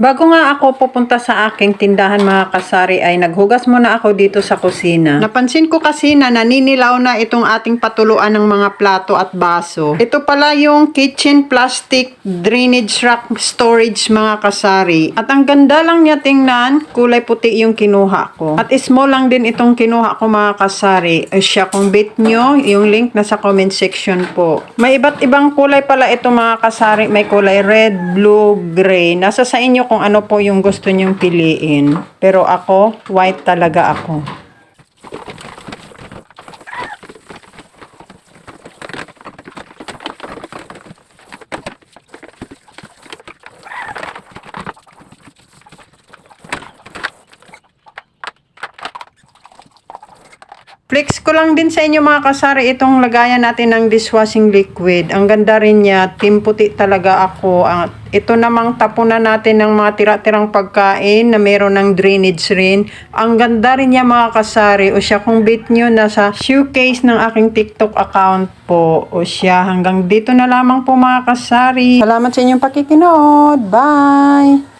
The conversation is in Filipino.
Bago nga ako pupunta sa aking tindahan mga kasari ay naghugas muna ako dito sa kusina. Napansin ko kasi na naninilaw na itong ating patuluan ng mga plato at baso. Ito pala yung kitchen plastic drainage rack storage mga kasari. At ang ganda lang niya tingnan, kulay puti yung kinuha ko. At small lang din itong kinuha ko mga kasari. Ay siya kung bit nyo, yung link nasa comment section po. May iba't ibang kulay pala ito mga kasari. May kulay red, blue, gray. Nasa sa inyo kung ano po yung gusto nyong piliin. Pero ako, white talaga ako. Flex ko lang din sa inyo mga kasari itong lagayan natin ng dishwashing liquid. Ang ganda rin niya. Team puti talaga ako. Ang, ito namang tapunan natin ng mga tira-tirang pagkain na meron ng drainage rin. Ang ganda rin niya mga kasari. O siya kung bit nyo nasa showcase ng aking TikTok account po. O siya hanggang dito na lamang po mga kasari. Salamat sa inyong pakikinood. Bye!